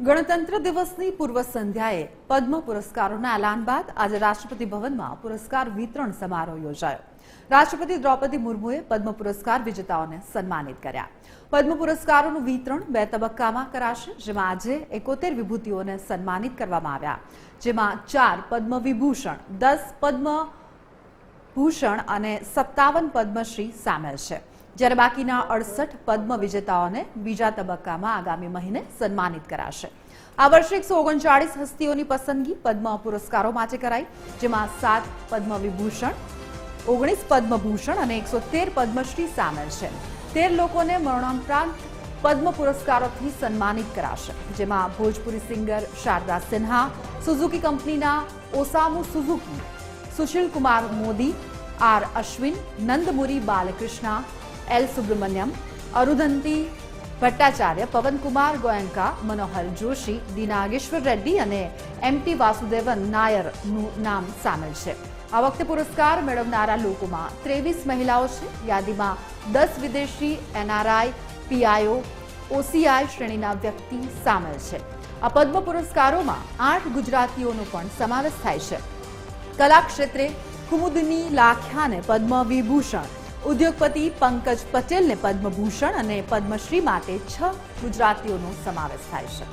ગણતંત્ર દિવસની પૂર્વ સંધ્યાએ પદ્મ પુરસ્કારોના એલાન બાદ આજે રાષ્ટ્રપતિ ભવનમાં પુરસ્કાર વિતરણ સમારોહ યોજાયો. રાષ્ટ્રપતિ દ્રૌપદી મુર્મુએ પદ્મ પુરસ્કાર વિજેતાઓને સન્માનિત કર્યા. પદ્મ પુરસ્કારોનું વિતરણ બે તબક્કામાં કરાશે, જેમાં આજે એકોતેર વિભૂતિઓને સન્માનિત કરવામાં આવ્યા. જેમાં ચાર પદ્મ વિભૂષણ દસ પદ્મ ભૂષણ અને સત્તાવન પદ્મશ્રી સામેલ છે. જ્યારે બાકીના અડસઠ પદ્મ વિજેતાઓને બીજા તબક્કામાં આગામી મહિને સન્માનિત કરાશે. આ વર્ષે એકસો ઓગણચાળીસ હસ્તીઓની પસંદગી પદ્મ પુરસ્કારો માટે કરાઈ, જેમાં સાત પદ્મ વિભૂષણ ઓગણીસ પદ્મભૂષણ અને એકસો તેર પદ્મશ્રી સામેલ છે. તેર લોકોને મરણોપરાંત પદ્મ પુરસ્કારોથી સન્માનિત કરાશે, જેમાં ભોજપુરી સિંગર શારદા સિન્હા, સુઝુકી કંપનીના Osamu Suzuki, Sushil Kumar Modi, R Ashwin, Nandamuri Balakrishna L Subramanyam Arundhati Bhattacharya, Pawankumar Goenka, Manohar Joshi, Dinageshwar Reddy અને એમટી વાસુદેવન નાયરનું નામ સામેલ છે. આ વખતે પુરસ્કાર મેળવનારા લોકોમાં ત્રેવીસ મહિલાઓ છે. યાદીમાં દસ વિદેશી એનઆરઆઈ, પીઆઈઓ, ઓસીઆઈ શ્રેણીના વ્યક્તિ સામેલ છે. આ પદ્મ પુરસ્કારોમાં આઠ ગુજરાતીઓનો પણ સમાવેશ થાય છે. કલા ક્ષેત્રે કુમુદની લાખ્યાને પદ્મ વિભૂષણ ઉદ્યોગપતિ પંકજ પટેલને પદ્મભૂષણ અને પદ્મશ્રી માટે છ ગુજરાતીઓનો સમાવેશ થાય છે.